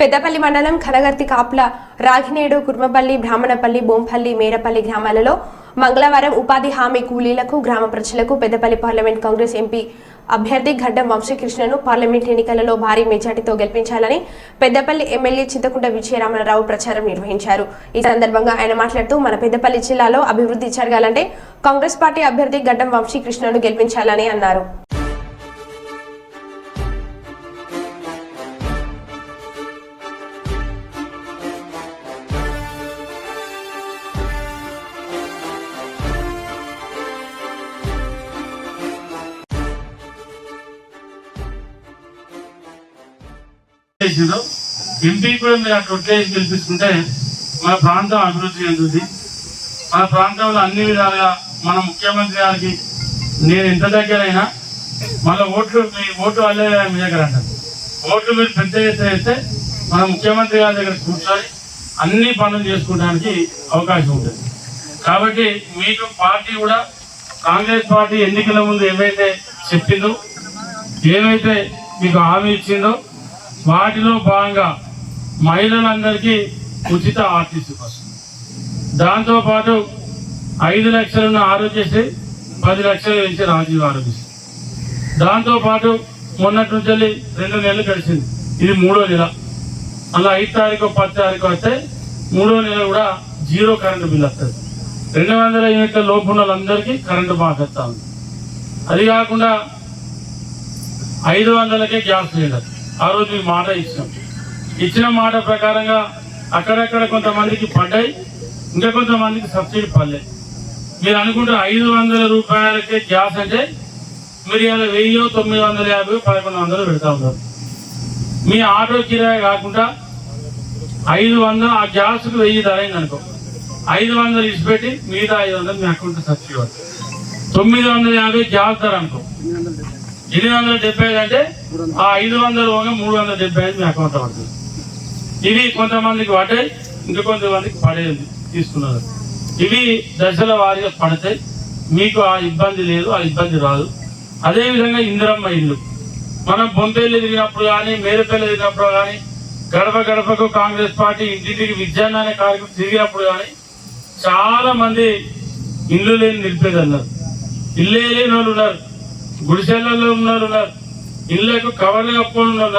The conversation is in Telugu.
పెద్దపల్లి మండలం కనగర్తి కాపుల రాగినేడు కుర్మపల్లి బ్రాహ్మణపల్లి బోంపల్లి మేరపల్లి గ్రామాలలో మంగళవారం ఉపాధి హామీ కూలీలకు గ్రామ ప్రజలకు పెద్దపల్లి పార్లమెంట్ కాంగ్రెస్ ఎంపీ అభ్యర్థి గడ్డం వంశీకృష్ణను పార్లమెంట్ ఎన్నికలలో భారీ మెజార్టీతో గెలిపించాలని పెద్దపల్లి ఎమ్మెల్యే చింతకుంట విజయరామరావు ప్రచారం నిర్వహించారు. ఈ సందర్భంగా ఆయన మాట్లాడుతూ మన పెద్దపల్లి జిల్లాలో అభివృద్ధి జరగాలంటే కాంగ్రెస్ పార్టీ అభ్యర్థి గడ్డం వంశీకృష్ణను గెలిపించాలని అన్నారు. చేసిందో ఎంపీ కూడా మీరు అక్కడ ఒట్లేసి మన ప్రాంతం అభివృద్ధి చెందుతుంది మన ప్రాంతంలో అన్ని విధాలుగా మన ముఖ్యమంత్రి గారికి నేను ఎంత దగ్గరైనా మళ్ళీ ఓట్లు మీ ఓటు అల్లే మీ దగ్గర అంటారు. ఓట్లు మీరు పెద్ద ఎత్తున మన ముఖ్యమంత్రి గారి దగ్గర కూర్చొని అన్ని పనులు చేసుకోవడానికి అవకాశం ఉంటుంది. కాబట్టి మీకు పార్టీ కూడా కాంగ్రెస్ పార్టీ ఎన్నికల ముందు ఏమైతే చెప్పిందో ఏమైతే మీకు హామీ ఇచ్చిందో వాటిలో భాగంగా మహిళలందరికీ ఉచిత ఆర్టీసీ బస్సు దాంతోపాటు ఐదు లక్షలున్న ఆరోగ్యశ్రీ పది లక్షలు వేసి రాజీవ్ ఆరోగ్యశ్రీ. దాంతోపాటు మొన్నటి నుంచి వెళ్ళి రెండు నెలలు గడిచింది. ఇది మూడో నెల. అలా ఐదు తారీఖు పది తారీఖు వస్తే మూడో నెల కూడా జీరో కరెంటు బిల్ వస్తుంది. రెండు వందల యూనిట్ల లోపు ఉన్న వాళ్ళందరికీ కరెంటు బాగా ఉంది. అది కాకుండా ఐదు వందలకే గ్యాస్ సిలిండర్. ఆ రోజు మీ మాట ఇచ్చాం ఇచ్చిన మాట ప్రకారంగా అక్కడక్కడ కొంతమందికి పడ్డాయి ఇంకా కొంతమందికి సబ్సిడీ పడలేదు. మీరు అనుకుంటే ఐదు వందల రూపాయలకే గ్యాస్ అంటే మీరు ఇలా వెయ్యి తొమ్మిది వందల యాభై పదకొండు వందలు పెడతా ఉన్నారు. మీ ఆటో కిరాయి కాకుండా ఐదు వందలు ఆ గ్యాస్కి వెయ్యి ధర అయింది అనుకో. ఐదు వందలు ఇచ్చిపెట్టి మిగతా ఐదు వందలు మీ అకౌంట్ సబ్సిడీ తొమ్మిది వందల యాభై గ్యాస్ ధర అనుకో. ఎనిమిది వందల డెబ్బై ఐదు అంటే ఆ ఐదు వందలు పోగా మూడు వందల డెబ్బై ఐదు మీ అకౌంట్ పడుతుంది ఇవి కొంతమందికి పడ్డాయి ఇంకా కొంతమందికి పడేది తీసుకున్నారు. ఇవి దశల వారీగా పడతాయి. మీకు ఆ ఇబ్బంది లేదు ఆ ఇబ్బంది రాదు. అదేవిధంగా ఇందిరమ్మ ఇల్లు. మనం బొంపేళ్ళు తిరిగినప్పుడు కానీ మేరపల్లి తిరిగినప్పుడు కానీ గడప గడపకు కాంగ్రెస్ పార్టీ ఇంటింటికి విద్యాన్న అనే కార్యక్రమం తిరిగినప్పుడు కానీ చాలా మంది ఇల్లు లేని నిలిపేది అన్నారు ఇల్లే లేని వాళ్ళు ఉన్నారు. గుడిసెలలో ఉన్నారు ఇళ్ళకు కవర్లు కప్పుకొని ఉన్నారు.